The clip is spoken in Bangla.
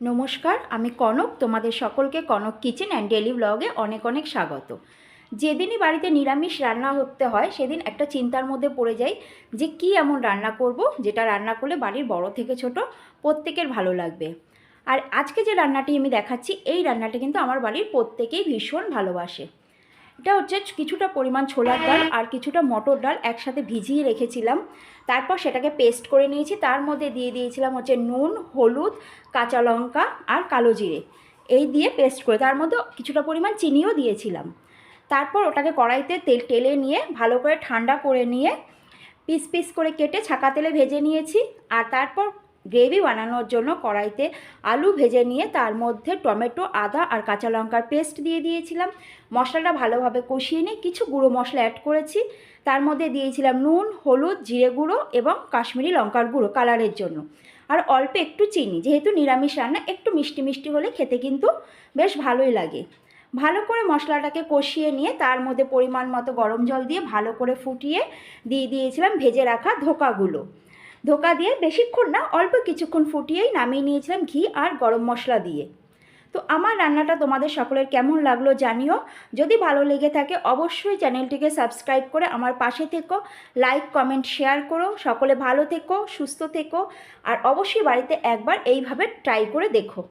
নমস্কার, আমি কনক, তোমাদের সকলকে কনক কিচেন অ্যান্ড ডেলি ব্লগে অনেক অনেক স্বাগত। যেদিনই বাড়িতে নিরামিষ রান্না করতে হয়, সেদিন একটা চিন্তার মধ্যে পড়ে যাই যে কি এমন রান্না করব, যেটা রান্না করলে বাড়ির বড় থেকে ছোট প্রত্যেকের ভালো লাগবে। আর আজকে যে রান্নাটি আমি দেখাচ্ছি, এই রান্নাটি কিন্তু আমার বাড়ির প্রত্যেকেই ভীষণ ভালোবাসে। এটা হচ্ছে কিছুটা পরিমাণ ছোলার ডাল আর কিছুটা মটর ডাল একসাথে ভিজিয়ে রেখেছিলাম। তারপর সেটাকে পেস্ট করে নিয়েছি। তার মধ্যে দিয়ে দিয়েছিলাম হচ্ছে নুন, হলুদ, কাঁচা লঙ্কা আর কালো জিরে। এই দিয়ে পেস্ট করে তার মধ্যে কিছুটা পরিমাণ চিনিও দিয়েছিলাম। তারপর ওটাকে কড়াইতে তেল, টেলে নিয়ে ভালো করে ঠান্ডা করে নিয়ে পিস পিস করে কেটে ছাকা তেলে ভেজে নিয়েছি। আর তারপর গ্রেভি বানানোর জন্য কড়াইতে আলু ভেজে নিয়ে তার মধ্যে টমেটো, আদা আর কাঁচা লঙ্কার পেস্ট দিয়ে দিয়েছিলাম। মশলাটা ভালোভাবে কষিয়ে নিয়ে কিছু গুঁড়ো মশলা অ্যাড করেছি। তার মধ্যে দিয়েছিলাম নুন, হলুদ, জিরে গুঁড়ো এবং কাশ্মীরি লঙ্কার গুঁড়ো কালারের জন্য। আর অল্প একটু চিনি, যেহেতু নিরামিষ রান্না, একটু মিষ্টি মিষ্টি হলে খেতে কিন্তু বেশ ভালোই লাগে। ভালো করে মশলাটাকে কষিয়ে নিয়ে তার মধ্যে পরিমাণ মতো গরম জল দিয়ে ভালো করে ফুটিয়ে দিয়ে দিয়েছিলাম ভেজে রাখা ধোকাগুলো। ধোকা দিয়ে বেশিক্ষণ না অল্প কিছুক্ষণ ফুটিয়েই নামিয়ে নিয়েছিলাম ঘি আর গরম মশলা দিয়ে। তো আমার রান্নাটা তোমাদের সকলের কেমন লাগল জানিও। যদি ভালো লেগে থাকে অবশ্যই চ্যানেলটিকে সাবস্ক্রাইব করে আমার পাশে থেকো, লাইক, কমেন্ট, শেয়ার করো, সকলে ভালো থেকো, সুস্থ থেকো, আর অবশ্যই বাড়িতে একবার এইভাবে ট্রাই করে দেখো।